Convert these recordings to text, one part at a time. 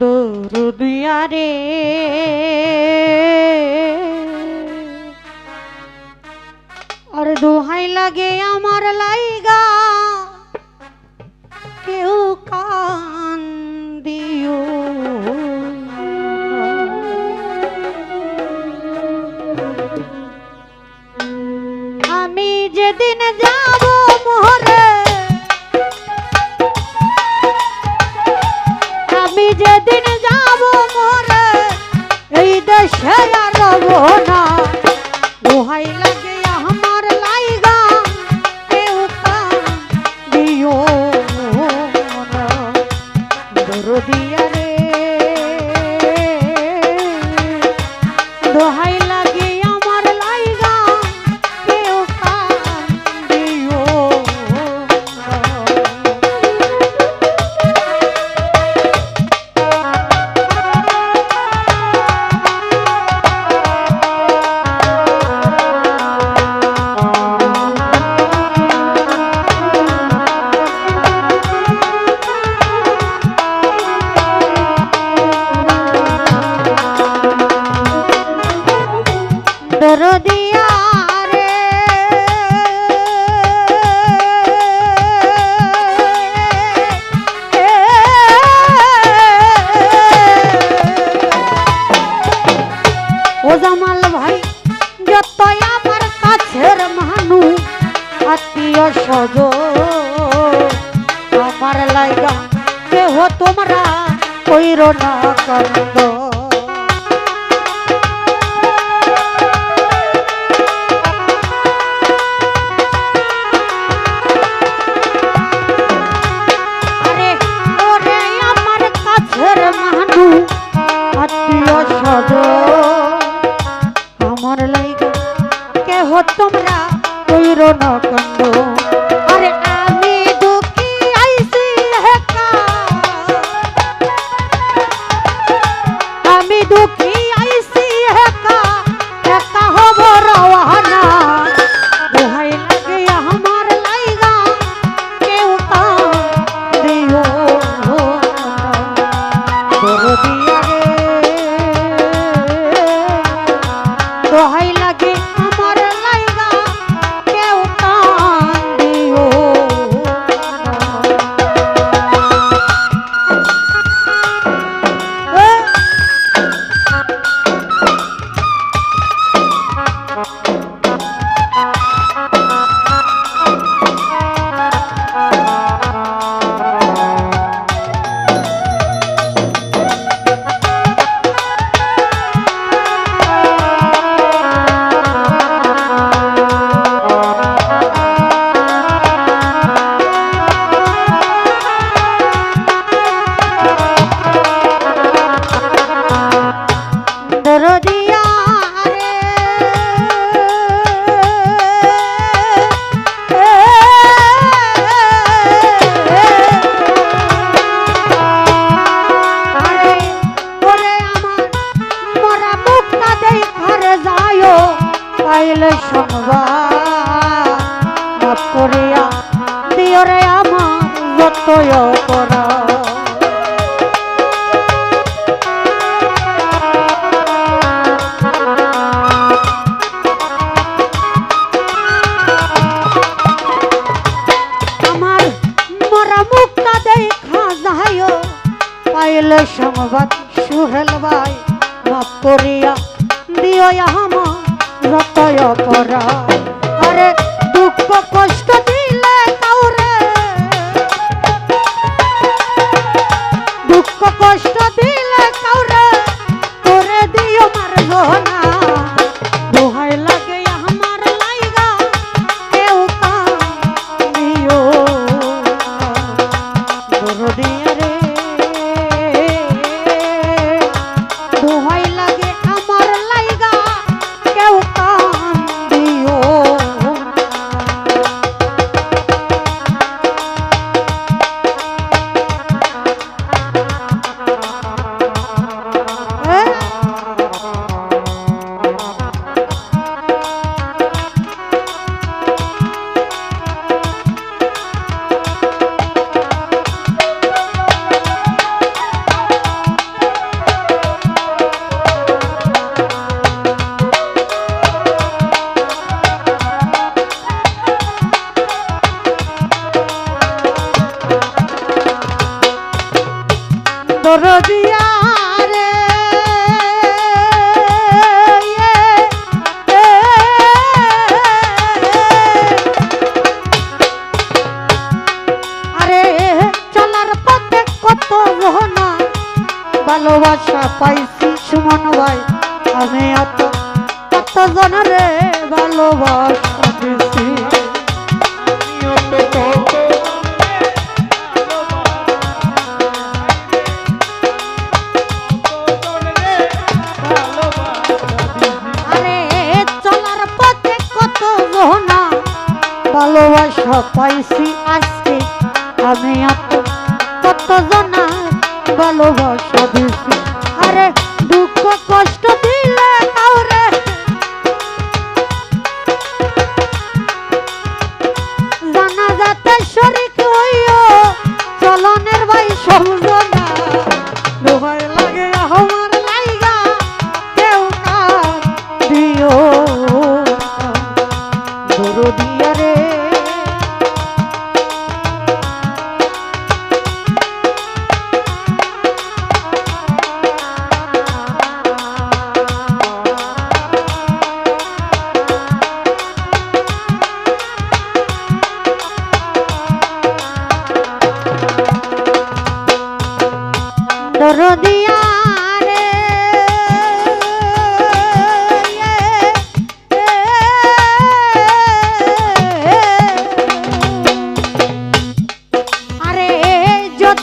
দুরুদিয়া রে আর দোহাই লাগে আমার লাইগা। কেউ no, no. নজর দিয়া রে। ও জামাল ভাই যত আমার কাছের মানুষ, আত্মীয় সজ আমার লাইগা, কেহ তোমরা কইর না কান্দ। দেহ তোমরা না কান্দ আমার যতই অপরাধ পাইলে সংবাদ সুহেল ভাই, মাফ করিয়া দিও আমার যতয় করা আরে দুঃখ কষ্ট পাইছি সুমন ভাই। আমি এত কত জনরে ভালোবাসা? ভালোবাসা পাইছি আজকে। আমি এত কত ভালোবাসা?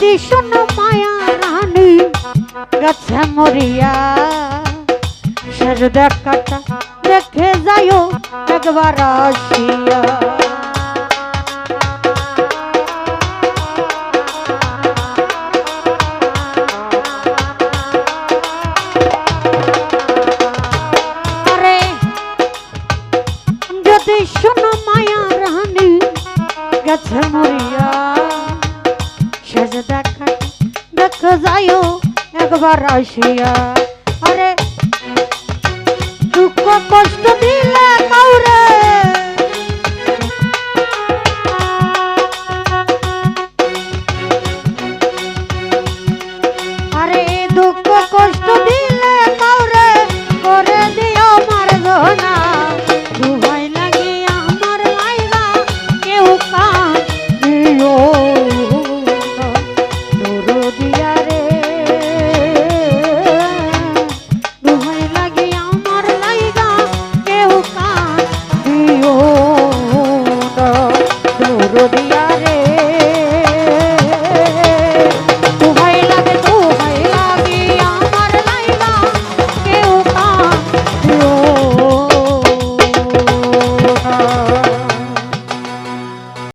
যদি শোনো মায়া রানী, গাছে মরিয়া। শেষ দেখাটা দেখে যাইও একবার আসিয়া। শোনো মায়া রানী মরিয়া। দেখা দেখ যাইও একবার আসিয়া। আরে দুঃখ কষ্ট দিলে কাউরে রবিয়া